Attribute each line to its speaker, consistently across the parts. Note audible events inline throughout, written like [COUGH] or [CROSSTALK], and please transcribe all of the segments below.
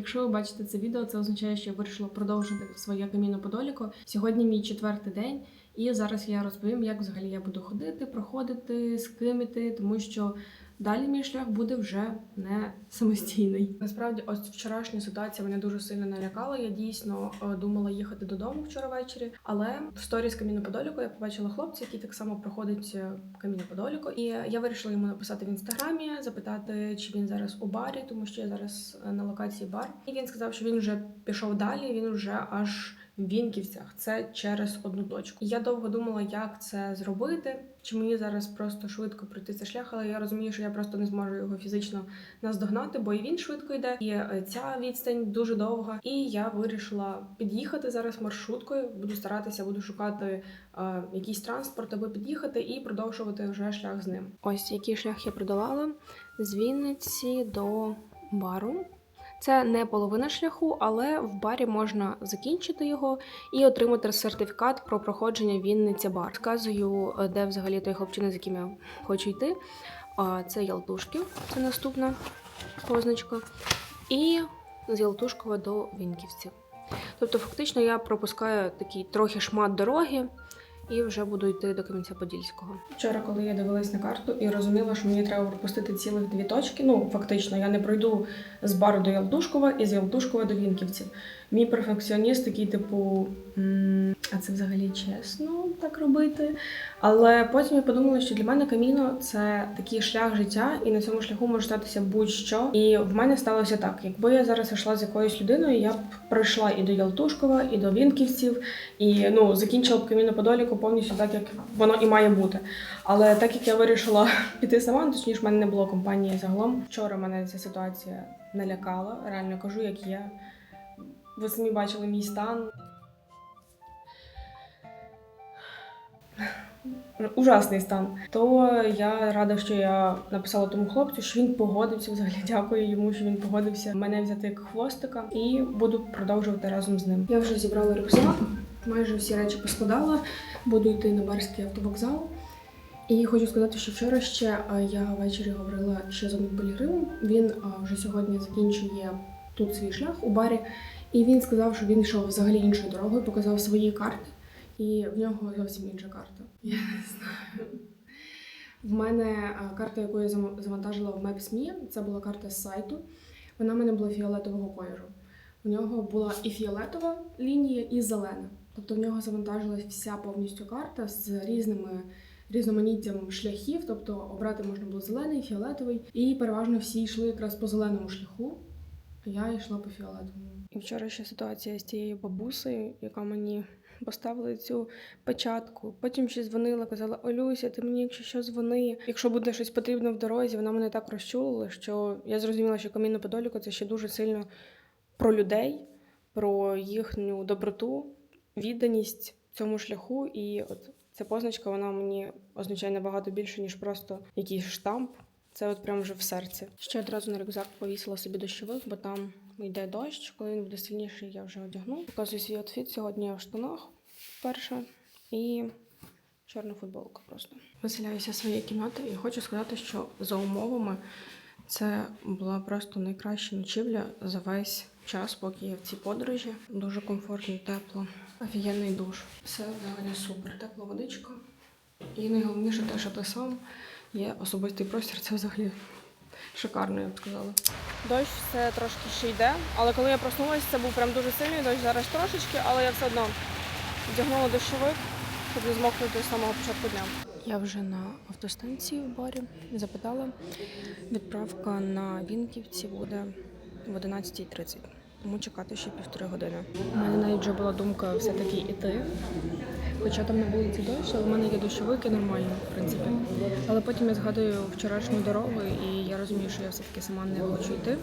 Speaker 1: Якщо ви бачите це відео, це означає, що я вирішила продовжити своє каміно подоліко. Сьогодні мій четвертий день, і зараз я розповім, як взагалі я буду ходити, проходити, з ким іти, тому що далі мій шлях буде вже не самостійний. Насправді, ось вчорашня ситуація мене дуже сильно налякала. Я дійсно е, думала їхати додому вчора ввечері, але в сторіс Каміно Подоліку я побачила хлопця, який так само проходить е, Каміно Подоліку. І я вирішила йому написати в інстаграмі, запитати, чи він зараз у барі, тому що я зараз е, на локації бар. І він сказав, що він вже пішов далі. Він вже аж Вінківцях. Це через одну точку. Я довго думала, як це зробити. Чи мені зараз просто швидко пройти цей шлях, але я розумію, що я просто не зможу його фізично наздогнати, бо і він швидко йде, і е, ця відстань дуже довга. І я вирішила під'їхати зараз маршруткою. Буду старатися, буду шукати е, якийсь транспорт, аби під'їхати і продовжувати вже шлях з ним. Ось який шлях я продолала з Вінниці до бару. Це не половина шляху, але в барі можна закінчити його і отримати сертифікат про проходження Вінниця бар. Сказую, е, де взагалі той хлопчина, з яким я хочу йти. Це Ялтушки, це наступна позначка. І з Ялтушкова до Вінківців. Тобто, фактично, я пропускаю такий трохи шмат дороги. І вже буду йти до Кам'янця-Подільського. Вчора, коли я дивилась на карту і розуміла, що мені треба пропустити цілих дві точки. Ну, фактично, я не пройду з бару до Ялдушкова і з Ялдушкова до Вінківців. Мій перфекціоніст такий, типу, а це взагалі чесно так робити. Але потім я подумала, що для мене каміно це такий шлях життя, і на цьому шляху може статися будь-що. І в мене сталося так: якби я зараз йшла з якоюсь людиною, я б пройшла і до Ялтушкова, і до Вінківців, і ну закінчила б каміно Подоліку повністю так, як воно і має бути. Але так як я вирішила [LAUGHS] піти сама, точніше, в мене не було компанії загалом. Вчора мене ця ситуація налякала. Реально кажу, як є. Ви самі бачили мій стан. Ужасний стан. То я рада, що я написала тому хлопцю, що він погодився. Взагалі [LAUGHS] дякую йому, що він погодився мене взяти як хвостика, і буду продовжувати разом з ним. Я вже зібрала рюкзак, майже всі речі поскладала. Буду йти на барський автовокзал. І хочу сказати, що вчора ще я ввечері говорила ще з одним пілігримом. Він вже сьогодні закінчує тут свій шлях у барі, і він сказав, що він йшов взагалі іншою дорогою, показав свої карти, і в нього зовсім інша карта. Я не знаю. В мене карта, яку я завантажила в Maps.me, це була карта з сайту. Вона в мене була фіолетового кольору. У нього була і фіолетова лінія, і зелена. Тобто в нього завантажилась вся повністю карта з різними різноманіттям шляхів, тобто обрати можна було зелений, фіолетовий, і переважно всі йшли якраз по зеленому шляху. Я йшла по фіолетовому. І вчора ще ситуація з тією бабусею, яка мені поставила цю печатку. Потім ще дзвонила, казала: Олюся, ти мені, якщо що, дзвони. Якщо буде щось потрібно в дорозі, вона мене так розчулила, що я зрозуміла, що камінно подоліку це ще дуже сильно про людей, про їхню доброту, відданість цьому шляху. І от ця позначка вона мені означає набагато більше, ніж просто якийсь штамп. Це от прям вже в серці. Ще одразу на рюкзак повісила собі дощовик, бо там йде дощ. Коли він буде сильніший, я вже одягну. Показую свій outfit. Сьогодні я в штанах вперше і чорна футболка просто. Виселяюся з своєї кімнати і хочу сказати, що за умовами це була просто найкраща ночівля за весь час, поки я в цій подорожі. Дуже комфортно, тепло, офігенний душ. Все взагалі супер. Тепла водичка. І найголовніше те, що ти сам є особистий простір, це взагалі шикарно, я б сказала. Дощ все трошки ще йде, але коли я проснулася, це був прям дуже сильний дощ, зараз трошечки, але я все одно вдягнула дощовик, щоб не змокнути з самого початку дня. Я вже на автостанції в барі запитала. Відправка на Вінківці буде в 11.30. Тому чекати ще півтори години. У мене навіть вже була думка все-таки іти. Хоча там на вулиці дощ, але в мене є дощовики нормально, в принципі. Але потім я згадую вчорашню дорогу, і я розумію, що я все-таки сама не хочу йти.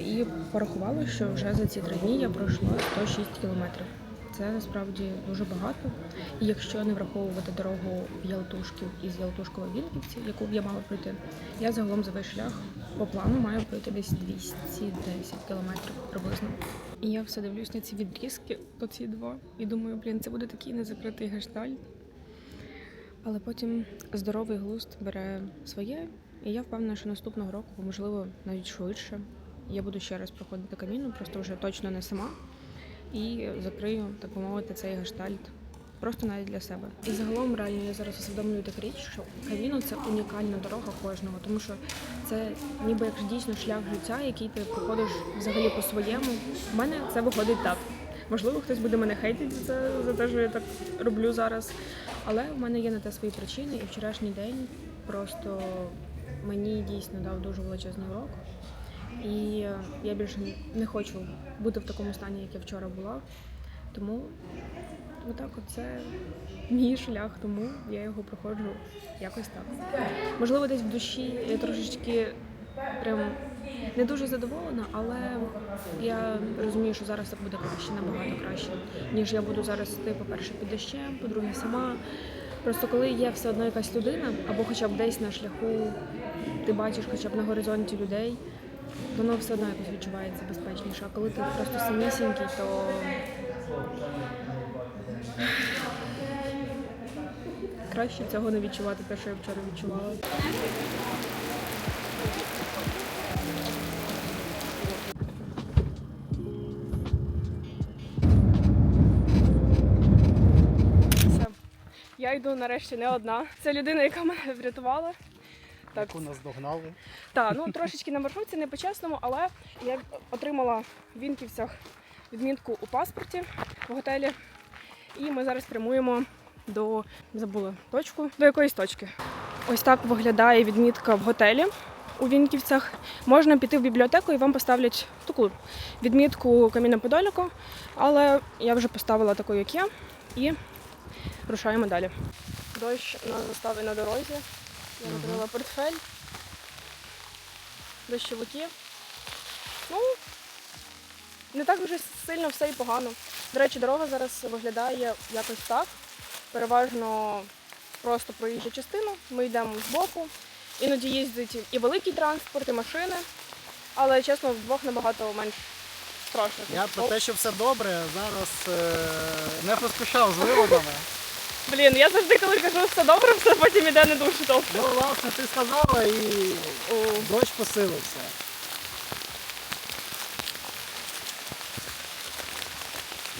Speaker 1: І порахувала, що вже за ці три дні я пройшла 106 кілометрів. Це насправді дуже багато. І якщо не враховувати дорогу в Ялтушків із Ялтушкова Вінківці, яку б я мала пройти, я загалом за весь шлях по плану маю пройти десь 210 кілометрів приблизно. І я все дивлюсь на ці відрізки, оці два, і думаю, блін, це буде такий незакритий гештальт. Але потім здоровий глузд бере своє, і я впевнена, що наступного року, можливо, навіть швидше, я буду ще раз проходити каміну, просто вже точно не сама. І закрию, так мовити, цей гештальт. Просто навіть для себе. І загалом реально я зараз усвідомлюю таку річ, що каміно це унікальна дорога кожного, тому що це ніби як дійсно шлях життя, який ти проходиш взагалі по-своєму. У мене це виходить так. Можливо, хтось буде мене хейтити за за те, що я так роблю зараз. Але в мене є на те свої причини, і вчорашній день просто мені дійсно дав дуже величезний урок. І я більше не хочу бути в такому стані, як я вчора була. Тому отак от це мій шлях, тому я його проходжу якось так. Можливо, десь в душі я трошечки прям не дуже задоволена, але я розумію, що зараз так буде краще, набагато краще, ніж я буду зараз йти, по-перше, під дощем, по-друге, сама. Просто коли є все одно якась людина, або хоча б десь на шляху, ти бачиш хоча б на горизонті людей, воно все одно якось відчувається безпечніше. А коли ти просто самісінький, то краще цього не відчувати, те, що я вчора відчувала. Я йду нарешті не одна. Це людина, яка мене врятувала. Так,
Speaker 2: Яку нас догнали.
Speaker 1: так, ну трошечки на маршрутці, не по-чесному, але я отримала в Вінківцях відмітку у паспорті в готелі. І ми зараз прямуємо до забула точку, до якоїсь точки. Ось так виглядає відмітка в готелі у Вінківцях. Можна піти в бібліотеку і вам поставлять таку відмітку Каміна Подоліку, але я вже поставила таку, як я, і рушаємо далі. Дощ нас заставив на дорозі. Я накрила портфель дощовиків. Ну, не так вже сильно все і погано. До речі, дорога зараз виглядає якось так. Переважно просто проїжджа частина. Ми йдемо збоку. Іноді їздить і великий транспорт, і машини. Але чесно, вдвох набагато менш страшно.
Speaker 2: Я про те, що все добре, зараз е, не поспішав з виводами.
Speaker 1: Блін, я завжди, коли кажу все добре, все потім іде не дуже добре.
Speaker 2: Ну, власне, ти сказала і дощ посилився.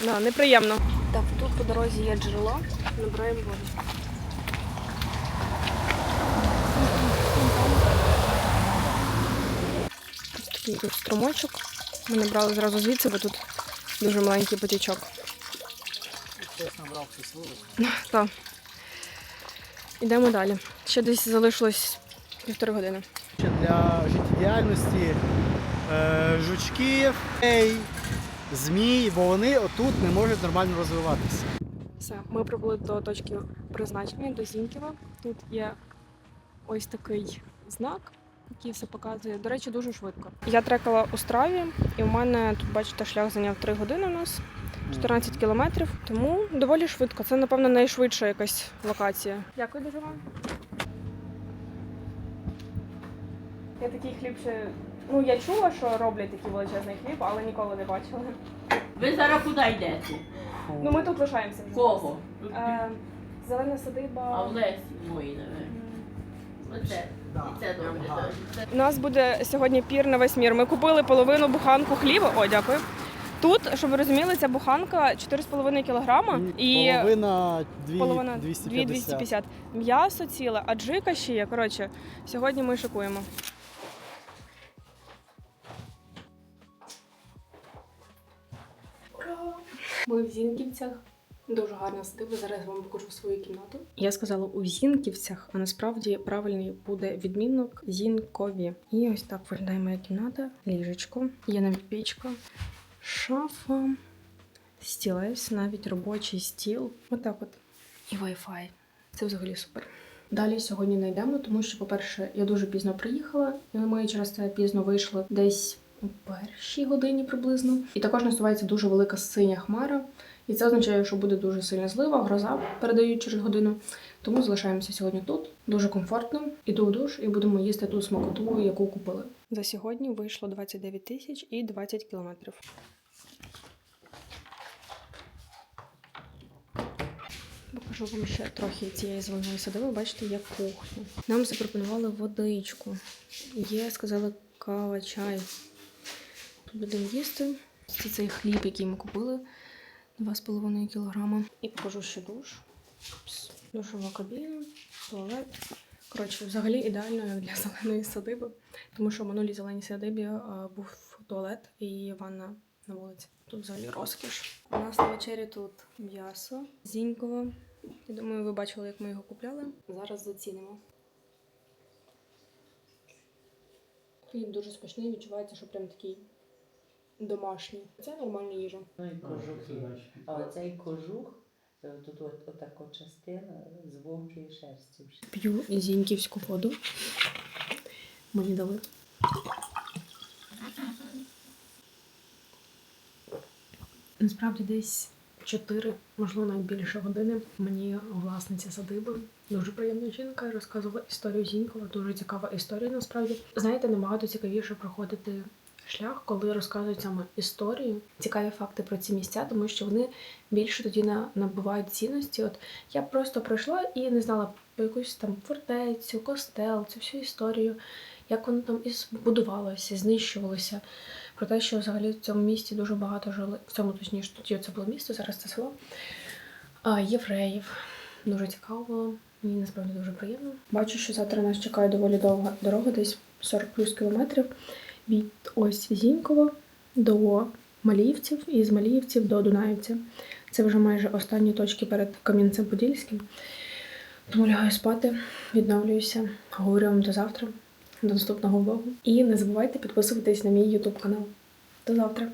Speaker 1: Да, неприємно. Так, тут по дорозі є джерело, набираємо воду. Ось такий тут струмочок. Ми не брали зразу звідси, бо тут дуже маленький потічок.
Speaker 2: Хтось набрав щось вилку.
Speaker 1: Так. Ідемо далі. Ще десь залишилось півтори години.
Speaker 2: Ще Для життєдіяльності е, жучків, ей, змій, бо вони отут не можуть нормально розвиватися.
Speaker 1: Все, ми прибули до точки призначення, до Зіньківа. Тут є ось такий знак, який все показує. До речі, дуже швидко. Я трекала у страві, і в мене тут, бачите, шлях зайняв 3 години у нас, 14 кілометрів. Тому доволі швидко. Це, напевно, найшвидша якась локація. Дякую дуже вам. Я такий хліб ще. Ну, я чула, що роблять такий величезний хліб, але ніколи не бачила.
Speaker 3: Ви зараз куди йдете?
Speaker 1: Ну, ми тут лишаємося. вже.
Speaker 3: Кого?
Speaker 1: Е, зелена
Speaker 3: А
Speaker 1: садиба.
Speaker 3: в Лесі мої, напевно. Оце. І це добре. добре.
Speaker 1: У нас буде сьогодні пір на весь мір. Ми купили половину буханку хліба. О, дякую. Тут, щоб ви розуміли, ця буханка 4,5 кілограма і
Speaker 2: половина, дві,
Speaker 1: половина
Speaker 2: 250.
Speaker 1: 250. М'ясо ціле, а джика ще є. Коротше, сьогодні ми шикуємо. Ми в Зінківцях. Дуже гарна стива. Зараз вам покажу свою кімнату. Я сказала у Зінківцях, а насправді правильний буде відмінок Зінкові. І ось так виглядає моя кімната. Ліжечко, є навіть пічка, шафа, стілець, навіть робочий стіл. Отак от. І Wi-Fi. Це взагалі супер. Далі сьогодні не йдемо, тому що, по-перше, я дуже пізно приїхала, і ми через це пізно вийшли десь у першій годині приблизно. І також насувається дуже велика синя хмара. І це означає, що буде дуже сильна злива, гроза передають через годину. Тому залишаємося сьогодні тут. Дуже комфортно. Іду у душ і будемо їсти ту смакоту, яку купили. За сьогодні вийшло 29 тисяч і 20 кілометрів. Покажу вам ще трохи цієї зеленої садиби. Бачите, є кухня. Нам запропонували водичку. Є, сказали, кава, чай. Тут будемо їсти. Це цей хліб, який ми купили. 2,5 кілограма. І покажу ще душ. Душова кабіна, туалет. Коротше, взагалі ідеально для [LAUGHS] зеленої садиби, тому що в минулій зеленій садибі був туалет і ванна на вулиці. Тут взагалі розкіш. У нас на вечері тут м'ясо зінькове. Я думаю, ви бачили, як ми його купляли. Зараз зацінимо. Хліб дуже смачний, відчувається, що прям такий домашній. Це нормальна їжа.
Speaker 3: Ну і кожух. А оцей кожух, тут от, отака частина з вовчої шерсті.
Speaker 1: П'ю зіньківську воду. Мені дали. Насправді десь 4, можливо, навіть більше години. Мені власниця садиби, дуже приємна жінка, розказувала історію Зінькова. Дуже цікава історія. Насправді, знаєте, набагато цікавіше проходити шлях, коли розказують саме історію, цікаві факти про ці місця, тому що вони більше тоді на- набувають цінності. От я просто прийшла і не знала про якусь там фортецю, костел, цю всю історію, як воно там і будувалося, знищувалося. Про те, що взагалі в цьому місті дуже багато жили, в цьому точніше, тоді це було місто, зараз це село. Євреїв. Дуже цікаво було. Мені насправді дуже приємно. Бачу, що завтра нас чекає доволі довга дорога, десь 40 плюс кілометрів від ось Зінькова до Маліївців і з Маліївців до Дунаївця. Це вже майже останні точки перед Кам'янцем-Подільським. Тому лягаю спати, відновлююся. Говорю вам до завтра, до наступного влогу. І не забувайте підписуватись на мій YouTube канал. До завтра!